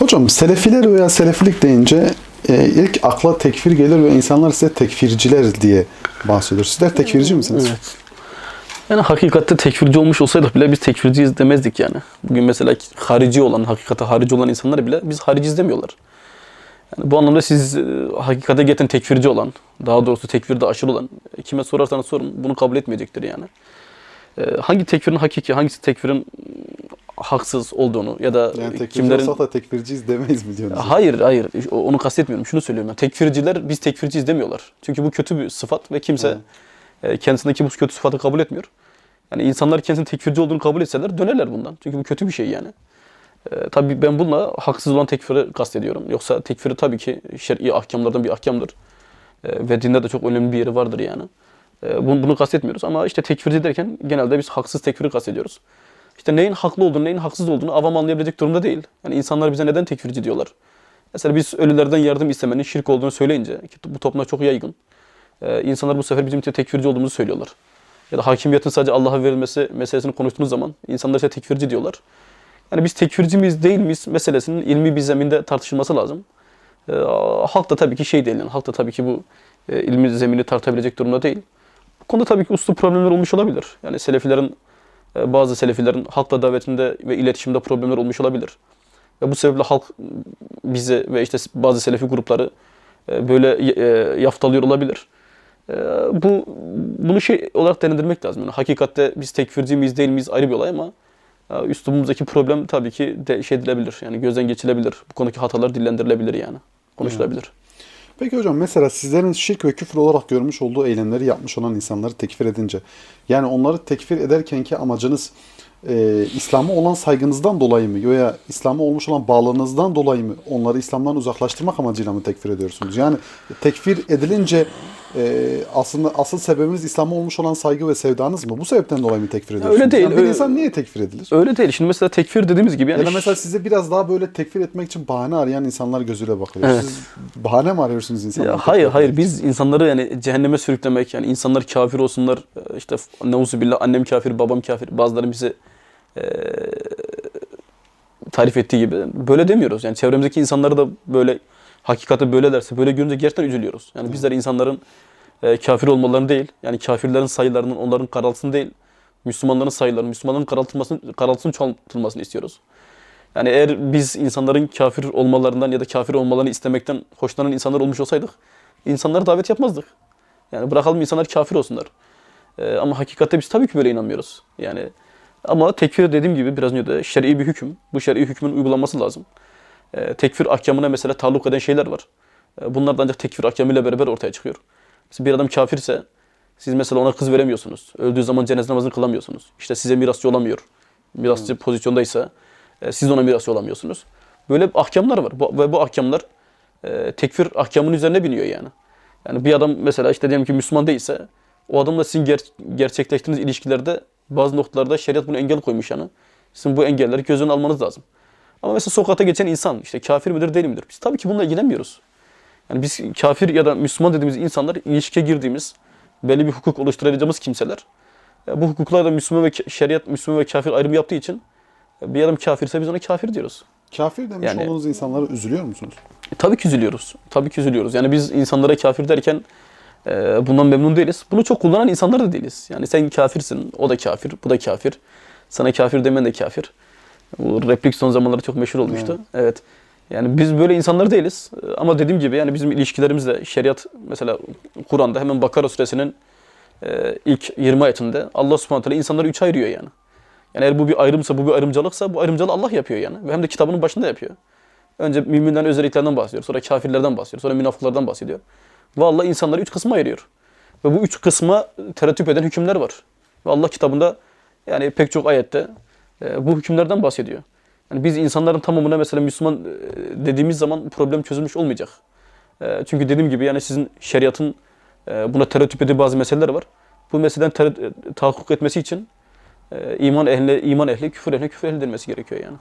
Hocam Selefiler veya Selefilik deyince e, ilk akla tekfir gelir ve insanlar size tekfirciler diye bahsediyor. Sizler tekfirci misiniz? Evet. Yani hakikatte tekfirci olmuş olsaydık bile biz tekfirciyiz demezdik yani. Bugün mesela harici olan, hakikate harici olan insanlar bile biz hariciz demiyorlar. Yani bu anlamda siz e, hakikate geten tekfirci olan, daha doğrusu tekfirde aşırı olan, e, kime sorarsanız sorun bunu kabul etmeyecektir yani. E, hangi tekfirin hakiki, hangisi tekfirin haksız olduğunu ya da Yani kimlerin... olsak da tekfirciyiz demeyiz mi diyorsunuz? Hayır, hayır. Onu kastetmiyorum. Şunu söylüyorum. Yani tekfirciler biz tekfirciyiz demiyorlar. Çünkü bu kötü bir sıfat ve kimse e, kendisindeki bu kötü sıfatı kabul etmiyor. Yani insanlar kendisinin tekfirci olduğunu kabul etseler dönerler bundan. Çünkü bu kötü bir şey yani. E, tabii ben bununla haksız olan tekfiri kastediyorum. Yoksa tekfiri tabii ki şer'i ahkamlardan bir ahkamdır. E, ve dinde de çok önemli bir yeri vardır yani. E, bunu, bunu kastetmiyoruz ama işte tekfirci derken genelde biz haksız tekfiri kastediyoruz. İşte neyin haklı olduğunu, neyin haksız olduğunu avam anlayabilecek durumda değil. Yani insanlar bize neden tekfirci diyorlar? Mesela biz ölülerden yardım istemenin şirk olduğunu söyleyince, ki bu toplumda çok yaygın, e, insanlar bu sefer bizim tekfirci olduğumuzu söylüyorlar. Ya da hakimiyetin sadece Allah'a verilmesi meselesini konuştuğunuz zaman insanlar ise tekfirci diyorlar. Yani biz tekfirci miyiz değil miyiz meselesinin ilmi bir zeminde tartışılması lazım. E, halk da tabii ki şey değil, yani halk da tabii ki bu e, ilmi zemini tartabilecek durumda değil. Bu konuda tabii ki uslu problemler olmuş olabilir. Yani selefilerin, bazı selefilerin halkla davetinde ve iletişimde problemler olmuş olabilir. Ve bu sebeple halk bizi ve işte bazı selefi grupları e, böyle e, yaftalıyor olabilir. E, Bu bunu şey olarak değerlendirmek lazım. Yani hakikatte biz tekfirci miyiz değil miyiz ayrı bir olay ama e, üslubumuzdaki problem tabii ki de şey edilebilir. Yani gözden geçilebilir. Bu konudaki hatalar dillendirilebilir yani. Konuşulabilir. Peki hocam mesela sizlerin şirk ve küfür olarak görmüş olduğu eylemleri yapmış olan insanları tekfir edince yani onları tekfir ederkenki amacınız e, İslam'a olan saygınızdan dolayı mı veya İslam'a olmuş olan bağlılığınızdan dolayı mı onları İslam'dan uzaklaştırmak amacıyla mı tekfir ediyorsunuz? Yani tekfir edilince e, aslında asıl sebebiniz İslam'a olmuş olan saygı ve sevdanız mı? Bu sebepten dolayı mı tekfir ediyorsunuz? değil, Yani bir öyle- insan niye tekfir edilir? Öyle değil. Şimdi mesela tekfir dediğimiz gibi yani Ya da mesela size biraz daha böyle tekfir etmek için bahane arayan insanlar gözüyle bakıyor. Evet. Siz bahane mi arıyorsunuz insanlara? Hayır hayır biz insanları yani cehenneme sürüklemek yani insanlar kafir olsunlar e, işte neuzubillah annem kafir babam kafir bazıları bize e, tarif ettiği gibi böyle demiyoruz. Yani çevremizdeki insanları da böyle hakikati böyle derse böyle görünce gerçekten üzülüyoruz. Yani bizler insanların e, kafir olmalarını değil yani kafirlerin sayılarının onların karaltısını değil Müslümanların sayılarının Müslümanların karaltılmasını karaltısının çoğaltılmasını istiyoruz. Yani eğer biz insanların kafir olmalarından ya da kafir olmalarını istemekten hoşlanan insanlar olmuş olsaydık insanlara davet yapmazdık. Yani bırakalım insanlar kafir olsunlar. Ee, ama hakikatte biz tabii ki böyle inanmıyoruz. Yani ama tekfir dediğim gibi biraz önce de şer'i bir hüküm. Bu şer'i hükmün uygulanması lazım. Ee, tekfir ahkamına mesela taalluk eden şeyler var. Ee, bunlar da ancak tekfir ahkamıyla beraber ortaya çıkıyor. Mesela bir adam kafirse siz mesela ona kız veremiyorsunuz. Öldüğü zaman cenaze namazını kılamıyorsunuz. İşte size mirasçı olamıyor. Mirasçı pozisyondaysa e, siz ona mirasçı olamıyorsunuz. Böyle ahkamlar var. Bu, ve bu ahkamlar e, tekfir ahkamının üzerine biniyor yani. Yani bir adam mesela işte diyelim ki Müslüman değilse o adamla sizin ger- gerçekleştirdiğiniz ilişkilerde bazı noktalarda şeriat bunu engel koymuş yani. Sizin bu engelleri göz önüne almanız lazım. Ama mesela sokakta geçen insan işte kafir midir değil midir? Biz tabii ki bununla ilgilenmiyoruz. Yani biz kafir ya da Müslüman dediğimiz insanlar ilişkiye girdiğimiz belli bir hukuk oluşturabileceğimiz kimseler. E, Bu hukuklarda Müslüman ve şeriat Müslüman ve kafir ayrımı yaptığı için e, bir adam kafirse biz ona kafir diyoruz. Kafir demiş Yani- olduğunuz insanlara üzülüyor musunuz? E, tabii ki üzülüyoruz. Tabii ki üzülüyoruz. Yani biz insanlara kafir derken e, bundan memnun değiliz. Bunu çok kullanan insanlar da değiliz. Yani sen kafirsin, o da kafir, bu da kafir. Sana kafir demen de kafir. Bu replik son zamanlarda çok meşhur olmuştu. Evet. Yani biz böyle insanlar değiliz. Ama dediğim gibi yani bizim ilişkilerimizde şeriat mesela Kur'an'da hemen Bakara suresinin e, ilk 20 ayetinde Allah subhanahu teala insanları üçe ayırıyor yani. Yani eğer bu bir ayrımsa, bu bir ayrımcılıksa bu ayrımcılığı Allah yapıyor yani. Ve hem de kitabının başında yapıyor. Önce müminlerin özelliklerinden bahsediyor. Sonra kafirlerden bahsediyor. Sonra münafıklardan bahsediyor. Ve Allah insanları üç kısma ayırıyor. Ve bu üç kısma terettüp eden hükümler var. Ve Allah kitabında yani pek çok ayette bu hükümlerden bahsediyor. Yani biz insanların tamamına mesela Müslüman e, dediğimiz zaman problem çözülmüş olmayacak. E, çünkü dediğim gibi yani sizin şeriatın e, buna terettüp ettiği bazı meseleler var. Bu meseleden e, tahakkuk etmesi için e, iman ehli iman ehli, küfür ehli küfür ehli denmesi gerekiyor yani.